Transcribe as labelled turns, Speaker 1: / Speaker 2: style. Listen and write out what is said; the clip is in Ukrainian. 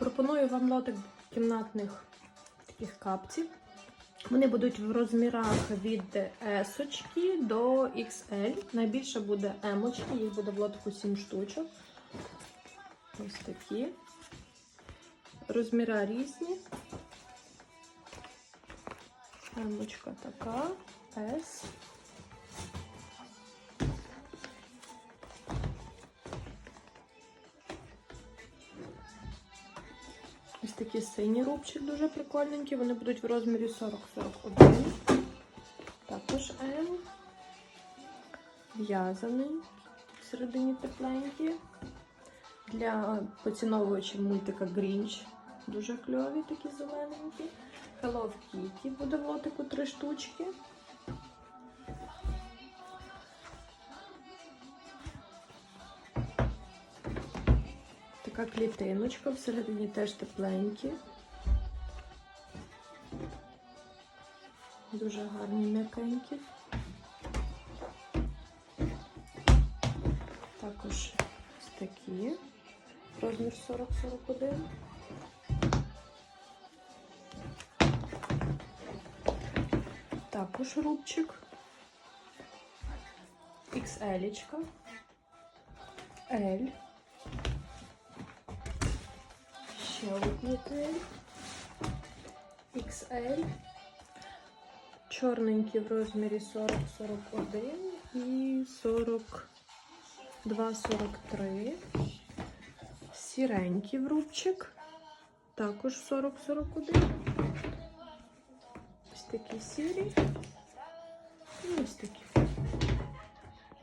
Speaker 1: Пропоную вам лотик кімнатних таких капців. Вони будуть в розмірах від S до XL. Найбільше буде M, їх буде в лотику 7 штучок. Ось такі. Розміра різні. Емочка така, S. Ось такі сині рубчик дуже прикольненькі. Вони будуть в розмірі 40-41. Також М. В'язаний. Всередині тепленькі. Для поціновувачів мультика Грінч. Дуже кльові, такі зелененькі. Hello Kitty буде в лотику три штучки. Така клітиночка, всередині теж тепленькі. Дуже гарні м'якенькі. Також ось такі. Розмір 40-41. Також рубчик. XL. L. Одні L. XL. Чорненький в розмірі 40-41 і 42-43. Сіренький в рубчик. Також 40-41. Ось такі сірі.